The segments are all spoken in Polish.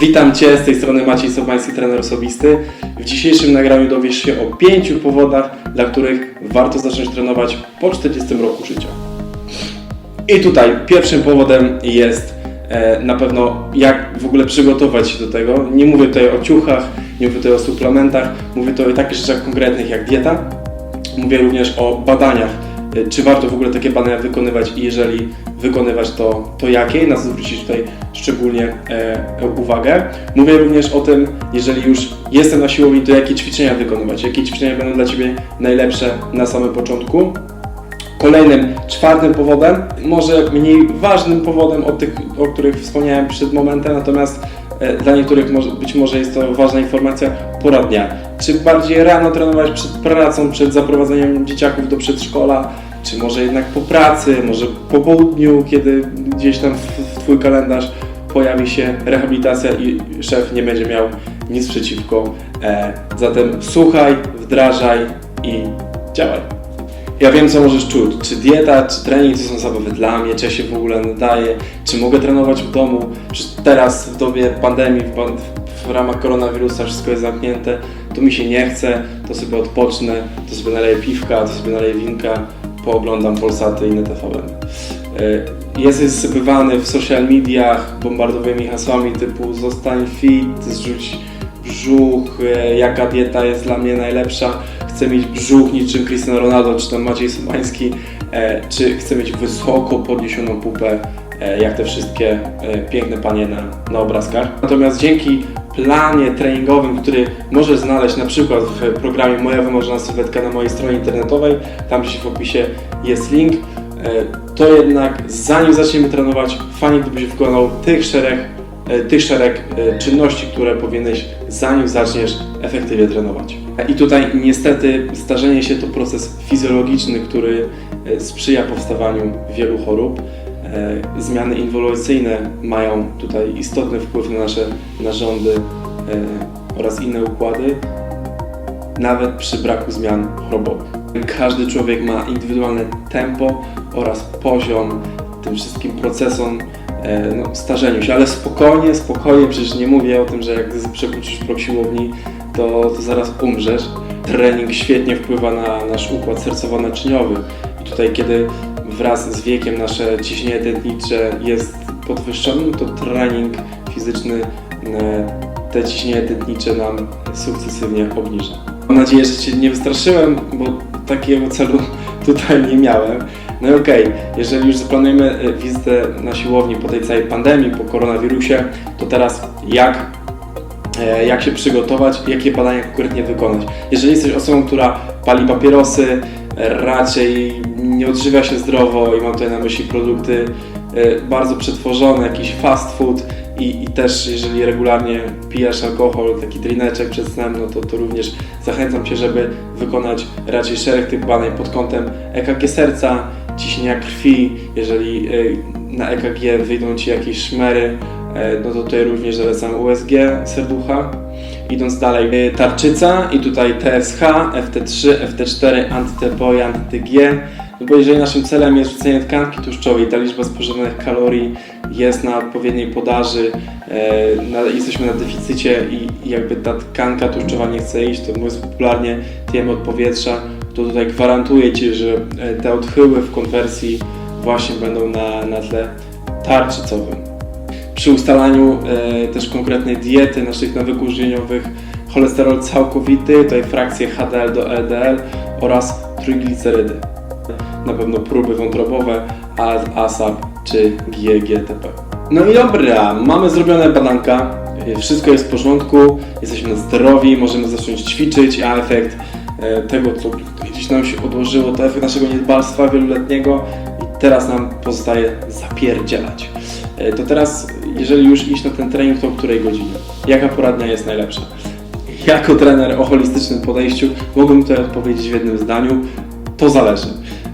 Witam Cię, z tej strony Maciej Sobański, trener osobisty. W dzisiejszym nagraniu dowiesz się o pięciu powodach, dla których warto zacząć trenować po 40 roku życia. I tutaj pierwszym powodem jest e, na pewno jak w ogóle przygotować się do tego. Nie mówię tutaj o ciuchach, nie mówię tutaj o suplementach, mówię tutaj o takich rzeczach konkretnych jak dieta. Mówię również o badaniach, czy warto w ogóle takie badania wykonywać i jeżeli wykonywać to, to jakie, na co zwrócić tutaj szczególnie e, uwagę. Mówię również o tym, jeżeli już jestem na siłowni, to jakie ćwiczenia wykonywać, jakie ćwiczenia będą dla Ciebie najlepsze na samym początku. Kolejnym, czwartym powodem, może mniej ważnym powodem od tych, o których wspomniałem przed momentem, natomiast e, dla niektórych może, być może jest to ważna informacja, pora dnia. Czy bardziej rano trenować przed pracą, przed zaprowadzeniem dzieciaków do przedszkola, czy może jednak po pracy, może po południu, kiedy gdzieś tam w, w Twój kalendarz pojawi się rehabilitacja i szef nie będzie miał nic przeciwko. E, zatem słuchaj, wdrażaj i działaj. Ja wiem, co możesz czuć. Czy dieta, czy trening to są zabawy dla mnie, czy ja się w ogóle nadaje, czy mogę trenować w domu. Przecież teraz w dobie pandemii, w, w ramach koronawirusa wszystko jest zamknięte, to mi się nie chce, to sobie odpocznę, to sobie naleję piwka, to sobie naleję winka, pooglądam Polsaty i inne TVN. Y, Jest zasypywany w social mediach bombardowymi hasłami typu zostań fit, zrzuć brzuch, e, jaka dieta jest dla mnie najlepsza, chcę mieć brzuch niczym Cristiano Ronaldo czy tam Maciej Sobański, e, czy chcę mieć wysoko podniesioną pupę, e, jak te wszystkie e, piękne panie na, na obrazkach. Natomiast dzięki planie treningowym, który możesz znaleźć na przykład w programie Moja Wymarzona Sylwetka na mojej stronie internetowej, tam gdzieś w opisie jest link, to jednak zanim zaczniemy trenować, fajnie gdybyś wykonał tych szereg tych szereg e, czynności, które powinieneś zanim zaczniesz efektywnie trenować. I tutaj niestety starzenie się to proces fizjologiczny, który e, sprzyja powstawaniu wielu chorób. E, Zmiany inwolucyjne mają tutaj istotny wpływ na nasze narządy e, oraz inne układy, nawet przy braku zmian chorobowych. Każdy człowiek ma indywidualne tempo oraz poziom tym wszystkim procesom e, no, starzeniu się, ale spokojnie, spokojnie, przecież nie mówię o tym, że jak przekroczysz próg siłowni, to, to zaraz umrzesz. Trening świetnie wpływa na nasz układ sercowo-naczyniowy i tutaj kiedy wraz z wiekiem nasze ciśnienie tętnicze jest podwyższone, no to trening fizyczny e, te ciśnienie tętniczne nam sukcesywnie obniża. Mam nadzieję, że Cię nie wystraszyłem, bo takiego celu tutaj nie miałem. No i okej, jeżeli już zaplanujemy e, wizytę na siłowni po tej całej pandemii, po koronawirusie, to teraz jak, e, jak się przygotować, jakie badania konkretnie wykonać. Jeżeli jesteś osobą, która pali papierosy, e, raczej nie odżywia się zdrowo i mam tutaj na myśli produkty bardzo przetworzone, jakiś fast food i, i też jeżeli regularnie pijesz alkohol, taki drineczek przed snem, no to, to również zachęcam Cię, żeby wykonać raczej szereg tych badań pod kątem EKG serca, ciśnienia krwi, jeżeli y, na EKG wyjdą Ci jakieś szmery, e, no to tutaj również zalecam USG serducha. Idąc dalej, y, tarczyca i tutaj TSH, FT3, FT4, anty-TPO i anty-TG. No bo jeżeli naszym celem jest rzucenie tkanki tłuszczowej, ta liczba spożywanych kalorii jest na odpowiedniej podaży, e, na, jesteśmy na deficycie i, i jakby ta tkanka tłuszczowa nie chce iść, to mówiąc popularnie tjemy od powietrza, to tutaj gwarantuję Ci, że e, te odchyły w konwersji właśnie będą na, na tle tarczycowym. Przy ustalaniu e, też konkretnej diety, naszych nawyków żywieniowych, cholesterol całkowity, tutaj frakcje HDL do LDL oraz trójglicerydy. Na pewno próby wątrobowe, ASAP czy GGTP. No i dobra, mamy zrobione badanka, e, wszystko jest w porządku, jesteśmy zdrowi, możemy zacząć ćwiczyć, a efekt e, tego, co gdzieś nam się odłożyło, to efekt naszego niedbalstwa wieloletniego i teraz nam pozostaje zapierdzielać. E, To teraz, jeżeli już iść na ten trening, to o której godzinie? Jaka poradnia jest najlepsza? Jako trener o holistycznym podejściu mogłem tutaj odpowiedzieć w jednym zdaniu, to zależy.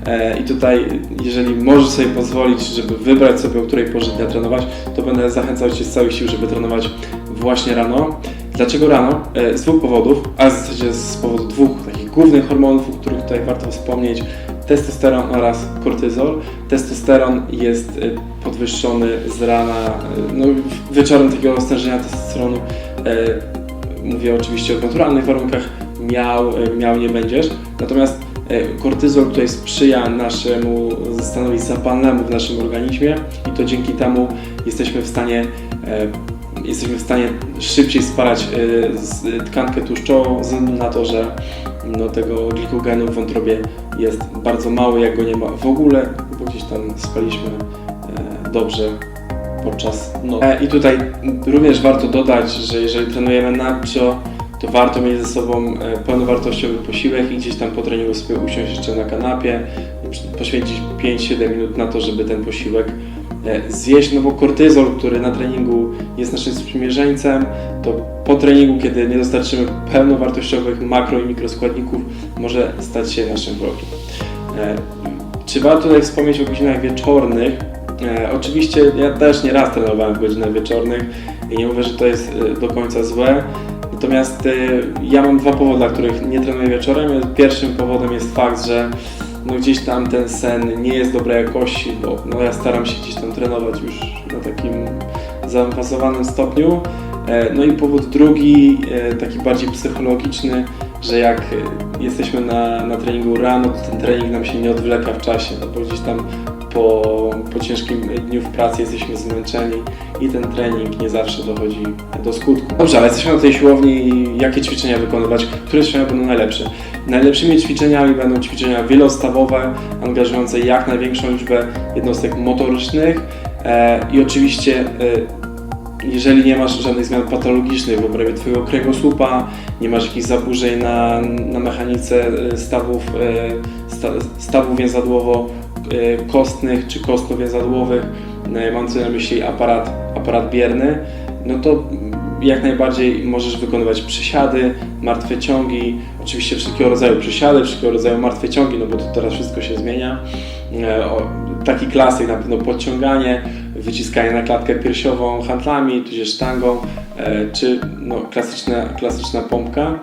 E, I tutaj, jeżeli możesz sobie pozwolić, żeby wybrać sobie, o której porze dnia trenować, to będę zachęcał Cię z całych sił, żeby trenować właśnie rano. Dlaczego rano? E, Z dwóch powodów, a w zasadzie z powodu dwóch głównych hormonów, o których tutaj warto wspomnieć. Testosteron oraz kortyzol. Testosteron jest e, podwyższony z rana, e, no wieczorem takiego stężenia testosteronu. e, Mówię oczywiście o naturalnych warunkach, miał, miał nie będziesz. Natomiast kortyzol tutaj sprzyja naszemu stanowi zapalnemu w naszym organizmie i to dzięki temu jesteśmy w stanie jesteśmy w stanie szybciej spalać e, z- tkankę tłuszczową ze względu na to, że no, tego glikogenu w wątrobie jest bardzo mało, jak go nie ma w ogóle, bo gdzieś tam spaliśmy e, dobrze podczas nocy. E, I tutaj również warto dodać, że jeżeli trenujemy napcio, to warto mieć ze sobą e, pełnowartościowy posiłek i gdzieś tam po treningu sobie usiąść jeszcze na kanapie, poświęcić 5-7 minut na to, żeby ten posiłek e, zjeść, no bo kortyzol, który na treningu jest naszym sprzymierzeńcem, to po treningu, kiedy nie dostarczymy pełnowartościowych makro i mikroskładników, może stać się naszym wrogiem. E, Czy warto tutaj wspomnieć o godzinach wieczornych? E, oczywiście ja też nie raz trenowałem w godzinach wieczornych i nie mówię, że to jest e, do końca złe. Natomiast e, ja mam dwa powody, dla których nie trenuję wieczorem. Pierwszym powodem jest fakt, że no gdzieś tam ten sen nie jest dobrej jakości, bo no ja staram się gdzieś tam trenować już na takim zaawansowanym stopniu. E, No i powód drugi, e, taki bardziej psychologiczny, że jak e, jesteśmy na, na treningu rano, to ten trening nam się nie odwleka w czasie, no bo gdzieś tam po, po ciężkim dniu w pracy jesteśmy zmęczeni i ten trening nie zawsze dochodzi do skutku. Dobrze, ale jesteśmy na tej siłowni i jakie ćwiczenia wykonywać? Które ćwiczenia będą najlepsze? Najlepszymi ćwiczeniami będą ćwiczenia wielostawowe, angażujące jak największą liczbę jednostek motorycznych e, i oczywiście e, jeżeli nie masz żadnych zmian patologicznych w obrębie Twojego kręgosłupa, nie masz jakichś zaburzeń na, na mechanice e, stawów, e, sta, stawów więzadłowo-kostnych czy kostno-więzadłowych, e, mam tu na myśli aparat, aparat bierny, no to jak najbardziej możesz wykonywać przysiady, martwe ciągi, oczywiście wszelkiego rodzaju przysiady, wszelkiego rodzaju martwe ciągi, no bo to teraz wszystko się zmienia. E, Taki klasyk na pewno podciąganie, wyciskanie na klatkę piersiową handlami, tudzież sztangą, e, czy no, klasyczna, klasyczna pompka.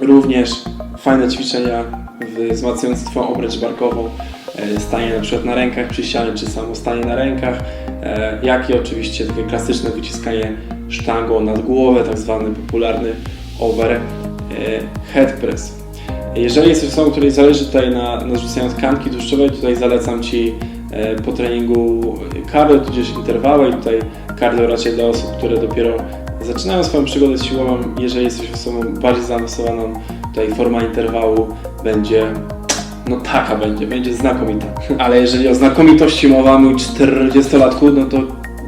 Również fajne ćwiczenia wzmacniające Twoją obręcz barkową, e, stanie na przykład na rękach przy ścianie, czy samo stanie na rękach, e, jak i oczywiście takie klasyczne wyciskanie sztangą nad głowę, tak zwany popularny over e, head press. Jeżeli jesteś osobą, której zależy tutaj na, na rzucaniu tkanki tłuszczowej, tutaj zalecam Ci e, po treningu cardio, tudzież interwały i tutaj cardio raczej dla osób, które dopiero zaczynają swoją przygodę z siłową. Jeżeli jesteś osobą bardziej zaawansowaną, tutaj forma interwału będzie no taka będzie, będzie znakomita. Ale jeżeli o znakomitości mowa, mój 40-latku, no to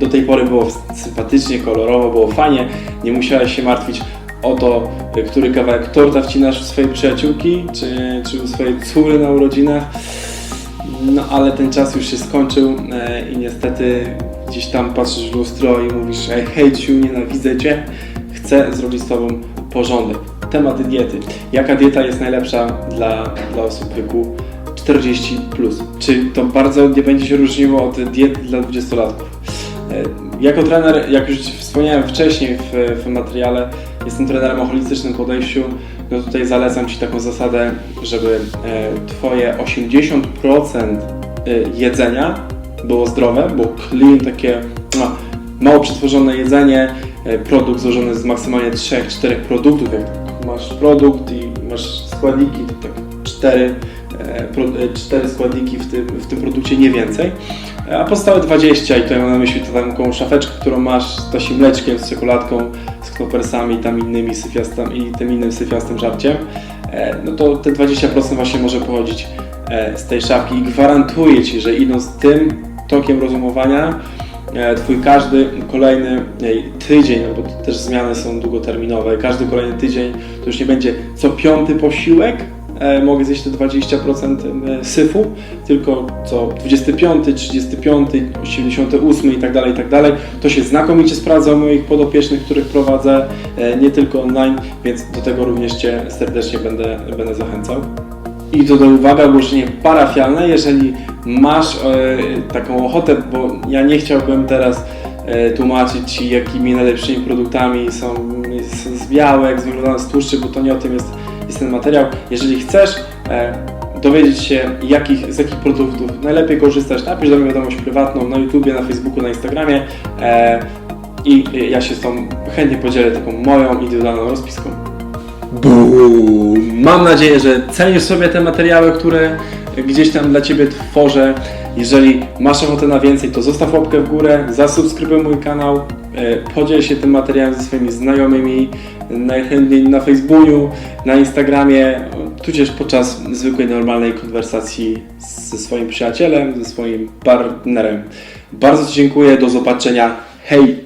do tej pory było sympatycznie, kolorowo, było fajnie, nie musiałeś się martwić o to, który kawałek torta wcinasz u swojej przyjaciółki, czy, czy u swojej córy na urodzinach. No ale ten czas już się skończył e, i niestety gdzieś tam patrzysz w lustro i mówisz I hate you, nienawidzę Cię, chcę zrobić z Tobą porządek. Temat diety. Jaka dieta jest najlepsza dla, dla osób w wieku 40+. Plus? Czy to bardzo nie będzie się różniło od diet dla 20-latków? E, Jako trener, jak już wspomniałem wcześniej w, w materiale, jestem trenerem o holistycznym podejściu. No tutaj zalecam Ci taką zasadę, żeby e, Twoje 80% e, jedzenia było zdrowe, było clean, takie no, mało przetworzone jedzenie, produkt złożony z maksymalnie 3-4 produktów. Jak masz produkt i masz składniki, tak 4, e, e, 4 składniki w tym, w tym produkcie, nie więcej. A pozostałe 20 i tutaj mam na myśli taką szafeczkę, którą masz z tasim mleczkiem, z czekoladką, z knopersami i tam innymi syfiastami i tym innym syfiastym żarciem, e, no to te 20% właśnie może pochodzić z tej szafki i gwarantuję Ci, że idąc tym tokiem rozumowania, Twój każdy kolejny e, tydzień, no bo też zmiany są długoterminowe, każdy kolejny tydzień to już nie będzie co piąty posiłek, e, mogę zjeść te 20% syfu, tylko co 25, 35, 88 i tak dalej, i tak dalej. To się znakomicie sprawdza u moich podopiecznych, których prowadzę, e, nie tylko online, więc do tego również Cię serdecznie będę, będę zachęcał. I do uwaga, ogłoszenie parafialne, jeżeli masz e, taką ochotę, bo ja nie chciałbym teraz e, tłumaczyć Ci, jakimi najlepszymi produktami są z, z białek, związane z tłuszczy, bo to nie o tym jest, jest ten materiał. Jeżeli chcesz e, dowiedzieć się, jakich, z jakich produktów najlepiej korzystać, napisz do mnie wiadomość prywatną na YouTubie, na Facebooku, na Instagramie e, i ja się z tą chętnie podzielę taką moją indywidualną rozpiską. Mam nadzieję, że cenisz sobie te materiały, które gdzieś tam dla Ciebie tworzę. Jeżeli masz ochotę na więcej, to zostaw łapkę w górę, zasubskrybuj mój kanał, e, podziel się tym materiałem ze swoimi znajomymi, najchętniej na Facebooku, na Instagramie, tudzież podczas zwykłej, normalnej konwersacji ze swoim przyjacielem, ze swoim partnerem. Bardzo Ci dziękuję, do zobaczenia. Hej!